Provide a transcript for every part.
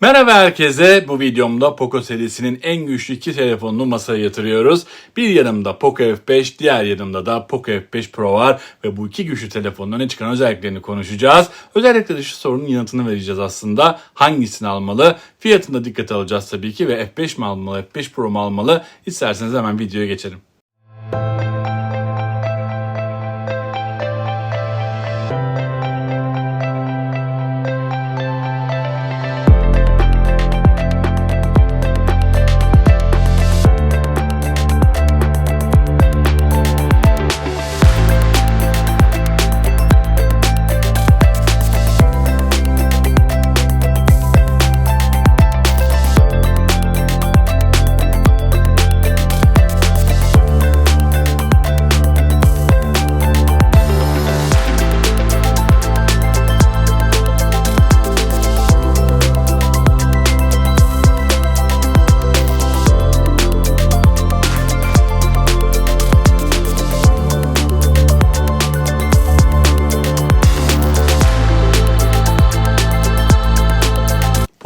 Merhaba herkese. Bu videomda Poco serisinin en güçlü iki telefonunu masaya yatırıyoruz. Bir yanımda Poco F5, diğer yanımda da Poco F5 Pro var ve bu iki güçlü telefonun öne çıkan özelliklerini konuşacağız. Özellikle de şu sorunun yanıtını vereceğiz aslında. Hangisini almalı? Fiyatını da dikkate alacağız tabii ki ve F5 mi almalı, F5 Pro mu almalı? İsterseniz hemen videoya geçelim.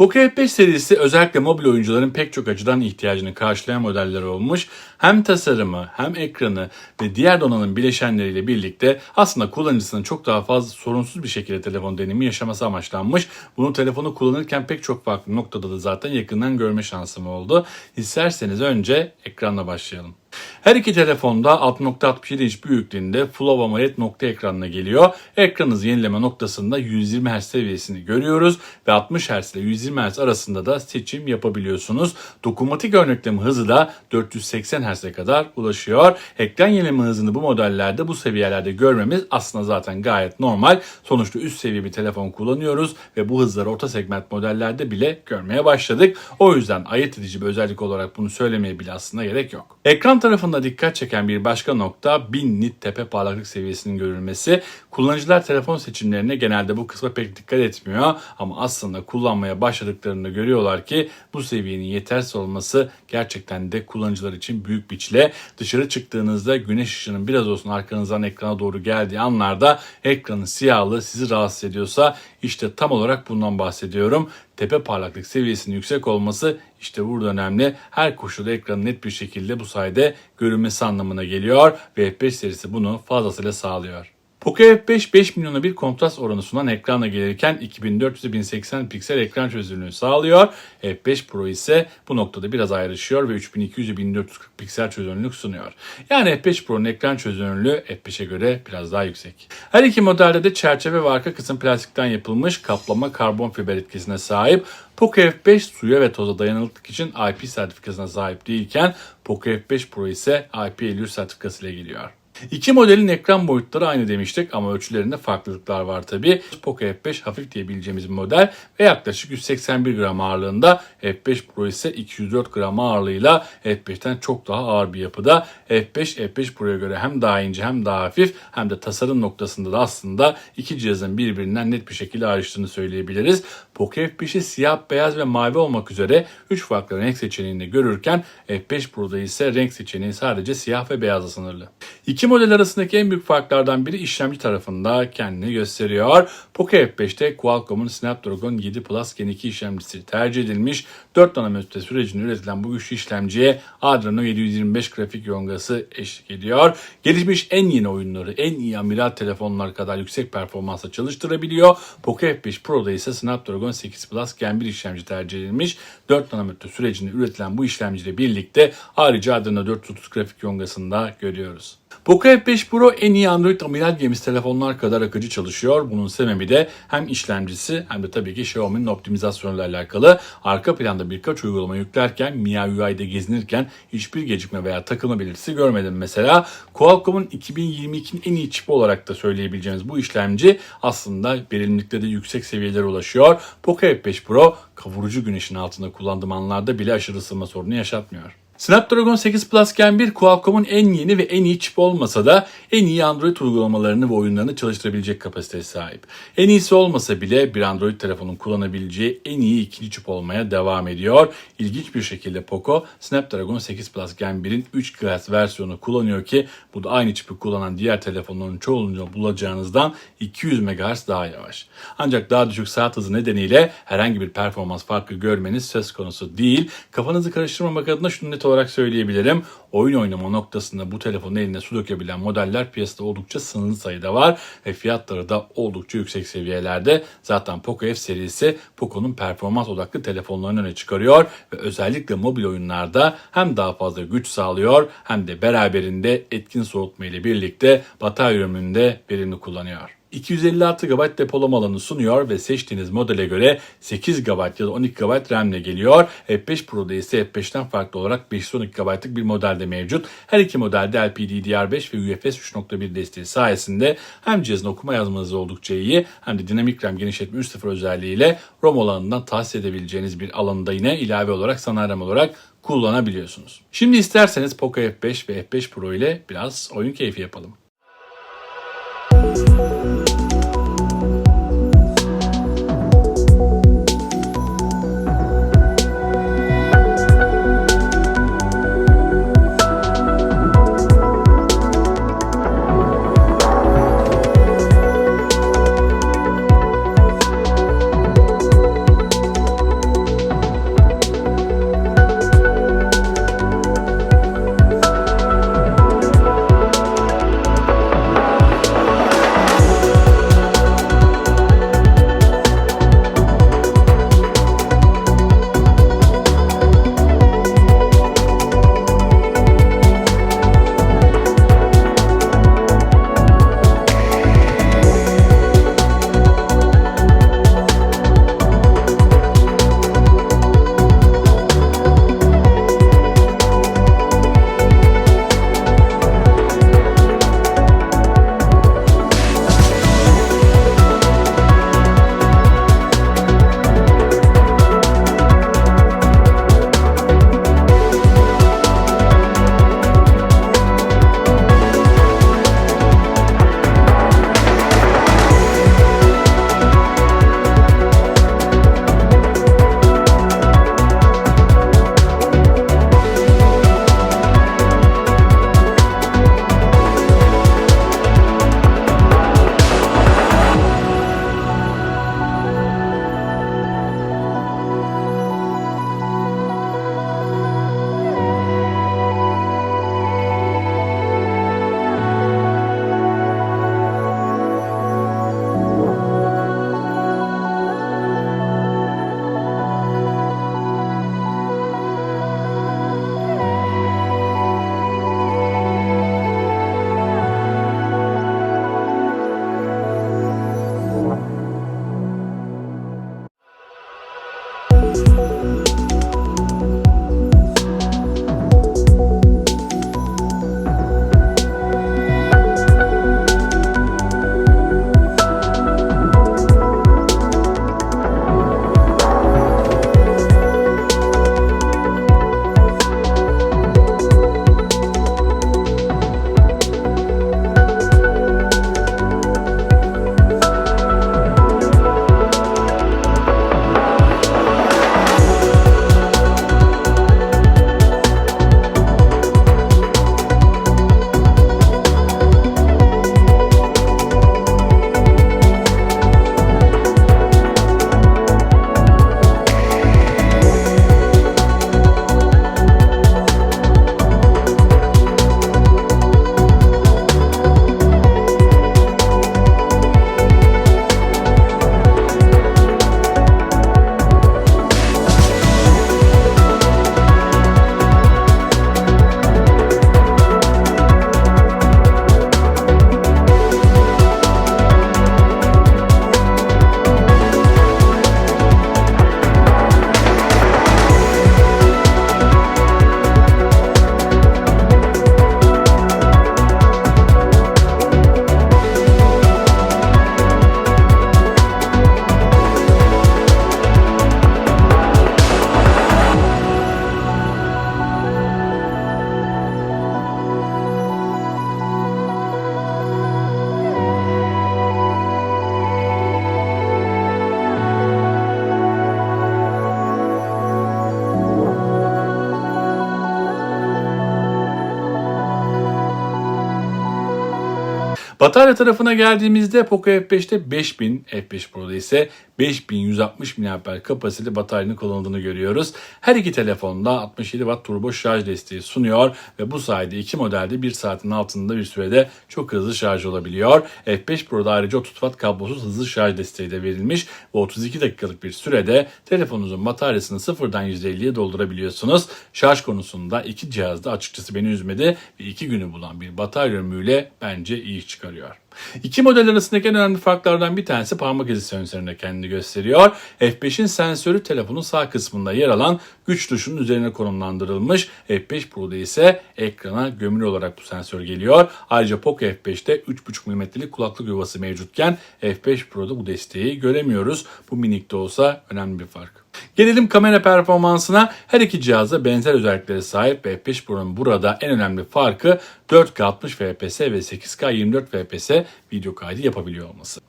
Poco F5 serisi özellikle mobil oyuncuların pek çok açıdan ihtiyacını karşılayan modeller olmuş. Hem tasarımı hem ekranı ve diğer donanım bileşenleriyle birlikte aslında kullanıcısının çok daha fazla sorunsuz bir şekilde telefon deneyimi yaşaması amaçlanmış. Bunu telefonu kullanırken pek çok farklı noktada da zaten yakından görme şansım oldu. İsterseniz önce ekranla başlayalım. Her iki telefonda 6.67 inç büyüklüğünde Full AMOLED nokta ekranına geliyor. Ekranınızı yenileme noktasında 120 Hz seviyesini görüyoruz ve 60 Hz ile 120 Hz arasında da seçim yapabiliyorsunuz. Dokunmatik örnekleme hızı da 480 Hz'e kadar ulaşıyor. Ekran yenileme hızını bu modellerde bu seviyelerde görmemiz aslında zaten gayet normal. Sonuçta üst seviye bir telefon kullanıyoruz ve bu hızları orta segment modellerde bile görmeye başladık. O yüzden ayırt edici bir özellik olarak bunu söylemeye bile aslında gerek yok. Ekran tarafında dikkat çeken bir başka nokta 1000 nit tepe parlaklık seviyesinin görülmesi. Kullanıcılar telefon seçimlerine genelde bu kısma pek dikkat etmiyor ama aslında kullanmaya başladıklarında görüyorlar ki bu seviyenin yetersiz olması gerçekten de kullanıcılar için büyük bir çile. Dışarı çıktığınızda güneş ışığının biraz olsun arkanızdan ekrana doğru geldiği anlarda ekranın siyahlığı sizi rahatsız ediyorsa işte tam olarak bundan bahsediyorum. Tepe parlaklık seviyesinin yüksek olması işte burada önemli. Her koşulda ekranın net bir şekilde bu sayede görünmesi anlamına geliyor ve F5 serisi bunu fazlasıyla sağlıyor. Poco F5 5 milyona bir kontrast oranı sunan ekranla gelirken 2400 1080 piksel ekran çözünürlüğü sağlıyor. F5 Pro ise bu noktada biraz ayrışıyor ve 3200 1440 piksel çözünürlük sunuyor. Yani F5 Pro'nun ekran çözünürlüğü F5'e göre biraz daha yüksek. Her iki modelde de çerçeve ve arka kısım plastikten yapılmış kaplama karbon fiber etkisine sahip. Poco F5 suya ve toza dayanıklılık için IP sertifikasına sahip değilken Poco F5 Pro ise IP53 sertifikası ile geliyor. İki modelin ekran boyutları aynı demiştik ama ölçülerinde farklılıklar var tabi. Poco F5 hafif diyebileceğimiz bir model ve yaklaşık 181 gram ağırlığında. F5 Pro ise 204 gram ağırlığıyla F5'ten çok daha ağır bir yapıda. F5 F5 Pro'ya göre hem daha ince hem daha hafif hem de tasarım noktasında da aslında iki cihazın birbirinden net bir şekilde ayrıştığını söyleyebiliriz. Poco F5'i siyah, beyaz ve mavi olmak üzere 3 farklı renk seçeneğinde görürken F5 Pro'da ise renk seçeneği sadece siyah ve beyazla sınırlı. İki model arasındaki en büyük farklardan biri işlemci tarafında kendini gösteriyor. Poco F5'te Qualcomm'un Snapdragon 7 Plus Gen 2 işlemcisi tercih edilmiş. 4 nanometre sürecinde üretilen bu güçlü işlemciye Adreno 725 grafik yongası eşlik ediyor. Gelişmiş en yeni oyunları en iyi amiral telefonlar kadar yüksek performansla çalıştırabiliyor. Poco F5 Pro'da ise Snapdragon 8 Plus Gen 1 işlemci tercih edilmiş. 4 nanometre sürecinde üretilen bu işlemciyle birlikte ayrıca Adreno 430 grafik yongasını da görüyoruz. Poco F5 Pro en iyi Android amiral gemisi telefonlar kadar akıcı çalışıyor. Bunun sebebi de hem işlemcisi hem de tabii ki Xiaomi'nin optimizasyonuyla alakalı. Arka planda birkaç uygulama yüklerken MIUI'de gezinirken hiçbir gecikme veya takılma belirtisi görmedim mesela. Qualcomm'un 2022'nin en iyi çipi olarak da söyleyebileceğimiz bu işlemci aslında verimlilikte de yüksek seviyelere ulaşıyor. Poco F5 Pro kavurucu güneşin altında kullandığım anlarda bile aşırı ısınma sorunu yaşatmıyor. Snapdragon 8 Plus Gen 1 Qualcomm'un en yeni ve en iyi çip olmasa da en iyi Android uygulamalarını ve oyunlarını çalıştırabilecek kapasiteye sahip. En iyisi olmasa bile bir Android telefonun kullanabileceği en iyi ikinci çip olmaya devam ediyor. İlginç bir şekilde Poco Snapdragon 8 Plus Gen 1'in 3 GHz versiyonu kullanıyor ki bu da aynı çipi kullanan diğer telefonların çoğunluğunda bulacağınızdan 200 MHz daha yavaş. Ancak daha düşük saat hızı nedeniyle herhangi bir performans farkı görmeniz söz konusu değil. Kafanızı karıştırmamak adına şunu net olarak söyleyebilirim. Oyun oynama noktasında bu telefonun eline su dökebilen modeller piyasada oldukça sınırlı sayıda var ve fiyatları da oldukça yüksek seviyelerde. Zaten Poco F serisi Poco'nun performans odaklı telefonlarını öne çıkarıyor ve özellikle mobil oyunlarda hem daha fazla güç sağlıyor hem de beraberinde etkin soğutma ile birlikte batarya ömründe verimli kullanıyor. 256 GB depolama alanı sunuyor ve seçtiğiniz modele göre 8 GB ya da 12 GB RAM ile geliyor. F5 Pro'da ise F5'ten farklı olarak 512 GB'lık bir modelde mevcut. Her iki modelde LPDDR5 ve UFS 3.1 desteği sayesinde hem cihazın okuma yazmanız oldukça iyi hem de dinamik RAM genişletme 3.0 özelliğiyle ROM alanından tahsis edebileceğiniz bir alanda yine ilave olarak sanal RAM olarak kullanabiliyorsunuz. Şimdi isterseniz Poco F5 ve F5 Pro ile biraz oyun keyfi yapalım. Batarya tarafına geldiğimizde Poco F5'te 5000, F5 Pro'da ise 5160 mAh kapasiteli bataryanın kullanıldığını görüyoruz. Her iki telefonda 67 Watt turbo şarj desteği sunuyor ve bu sayede iki modelde 1 saatin altında bir sürede çok hızlı şarj olabiliyor. F5 Pro'da ayrıca 30 Watt kablosuz hızlı şarj desteği de verilmiş ve 32 dakikalık bir sürede telefonunuzun bataryasını sıfırdan %50'ye doldurabiliyorsunuz. Şarj konusunda iki cihazda açıkçası beni üzmedi ve iki günü bulan bir batarya ömrüyle bence iyi çıkarıyor. İki model arasındaki en önemli farklardan bir tanesi parmak izi sensöründe kendini gösteriyor. F5'in sensörü telefonun sağ kısmında yer alan güç tuşunun üzerine konumlandırılmış. F5 Pro'da ise ekrana gömülü olarak bu sensör geliyor. Ayrıca Poco F5'te 3.5 mm'lik kulaklık yuvası mevcutken F5 Pro'da bu desteği göremiyoruz. Bu minik de olsa önemli bir fark. Gelelim kamera performansına. Her iki cihazda benzer özelliklere sahip ve F5 Pro'nun burada en önemli farkı 4K 60 fps ve 8K 24 fps video kaydı yapabiliyor olması.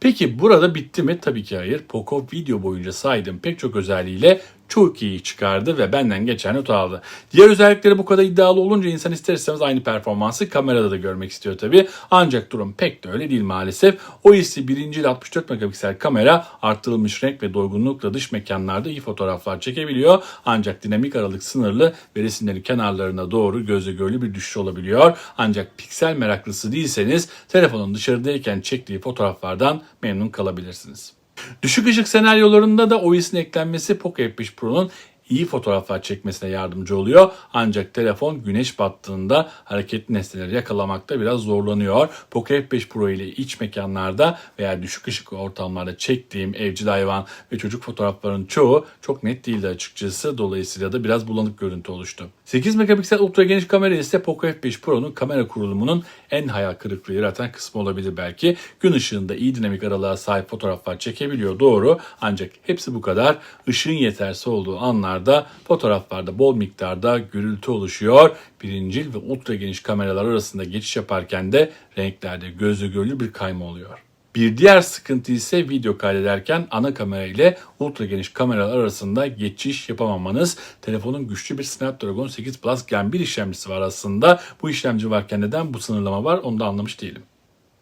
Peki burada bitti mi? Tabii ki hayır. Poco video boyunca saydığım pek çok özelliğiyle çok iyi çıkardı ve benden geçen not aldı. Diğer özellikleri bu kadar iddialı olunca insan ister istemez aynı performansı kamerada da görmek istiyor tabii. Ancak durum pek de öyle değil maalesef. O ise birinci 64 megapiksel kamera arttırılmış renk ve doygunlukla dış mekanlarda iyi fotoğraflar çekebiliyor. Ancak dinamik aralık sınırlı ve resimlerin kenarlarına doğru gözle görülü bir düşüş olabiliyor. Ancak piksel meraklısı değilseniz telefonun dışarıdayken çektiği fotoğraflardan memnun kalabilirsiniz. Düşük ışık senaryolarında da OIS'in eklenmesi Poco F5 Pro'nun iyi fotoğraflar çekmesine yardımcı oluyor. Ancak telefon güneş battığında hareketli nesneleri yakalamakta biraz zorlanıyor. Poco F5 Pro ile iç mekanlarda veya düşük ışık ortamlarda çektiğim evcil hayvan ve çocuk fotoğrafların çoğu çok net değildi açıkçası. Dolayısıyla da biraz bulanık görüntü oluştu. 8 megapiksel ultra geniş kamera ise Poco F5 Pro'nun kamera kurulumunun en hayal kırıklığı yaratan kısmı olabilir belki. Gün ışığında iyi dinamik aralığa sahip fotoğraflar çekebiliyor doğru. Ancak hepsi bu kadar. Işığın yetersiz olduğu anlarda fotoğraflarda bol miktarda gürültü oluşuyor. Birincil ve ultra geniş kameralar arasında geçiş yaparken de renklerde gözle görülür bir kayma oluyor. Bir diğer sıkıntı ise video kaydederken ana kamera ile ultra geniş kameralar arasında geçiş yapamamanız. Telefonun güçlü bir Snapdragon 8 Plus Gen 1 işlemcisi var aslında. Bu işlemci varken neden bu sınırlama var onu da anlamış değilim.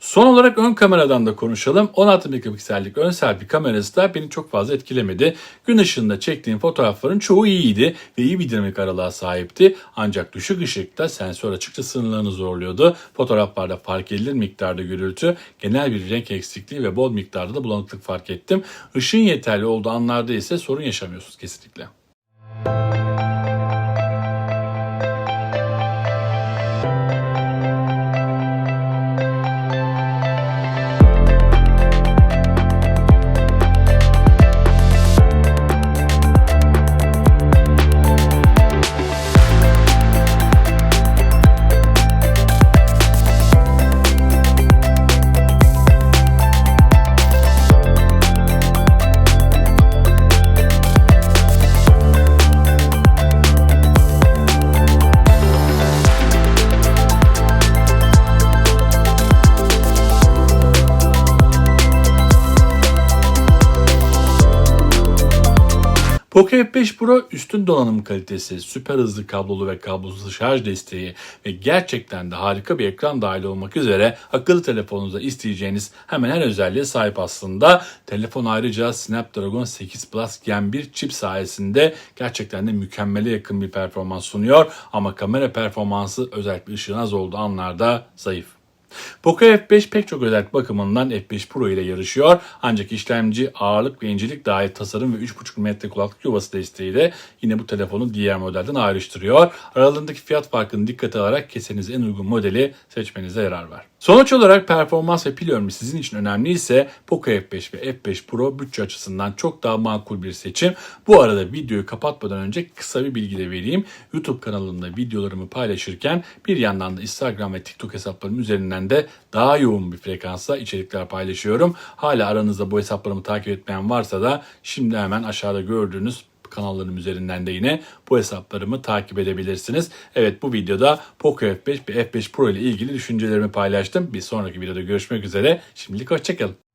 Son olarak ön kameradan da konuşalım. 16 megapiksellik ön selfie kamerası da beni çok fazla etkilemedi. Gün ışığında çektiğim fotoğrafların çoğu iyiydi ve iyi bir dinamik aralığa sahipti. Ancak düşük ışıkta sensör açıkça sınırlarını zorluyordu. Fotoğraflarda fark edilir miktarda gürültü, genel bir renk eksikliği ve bol miktarda da bulanıklık fark ettim. Işığın yeterli olduğu anlarda ise sorun yaşamıyorsunuz kesinlikle. F5 Pro üstün donanım kalitesi, süper hızlı kablolu ve kablosuz şarj desteği ve gerçekten de harika bir ekran dahil olmak üzere akıllı telefonunuzda isteyeceğiniz hemen her özelliğe sahip aslında. Telefon ayrıca Snapdragon 8 Plus Gen 1 çip sayesinde gerçekten de mükemmele yakın bir performans sunuyor ama kamera performansı özellikle ışığın az olduğu anlarda zayıf. Poco F5 pek çok özellik bakımından F5 Pro ile yarışıyor. Ancak işlemci, ağırlık ve incelik dahil tasarım ve 3.5 mm kulaklık yuvası desteğiyle yine bu telefonu diğer modelden ayrıştırıyor. Aralarındaki fiyat farkını dikkate alarak kesenize en uygun modeli seçmenize yarar var. Sonuç olarak performans ve pil ömrü sizin için önemli ise Poco F5 ve F5 Pro bütçe açısından çok daha makul bir seçim. Bu arada videoyu kapatmadan önce kısa bir bilgi de vereyim. YouTube kanalımda videolarımı paylaşırken bir yandan da Instagram ve TikTok hesaplarım üzerinden de daha yoğun bir frekansla içerikler paylaşıyorum. Hala aranızda bu hesaplarımı takip etmeyen varsa da şimdi hemen aşağıda gördüğünüz kanallarım üzerinden de yine bu hesaplarımı takip edebilirsiniz. Evet bu videoda Poco F5 ve F5 Pro ile ilgili düşüncelerimi paylaştım. Bir sonraki videoda görüşmek üzere. Şimdilik hoşçakalın.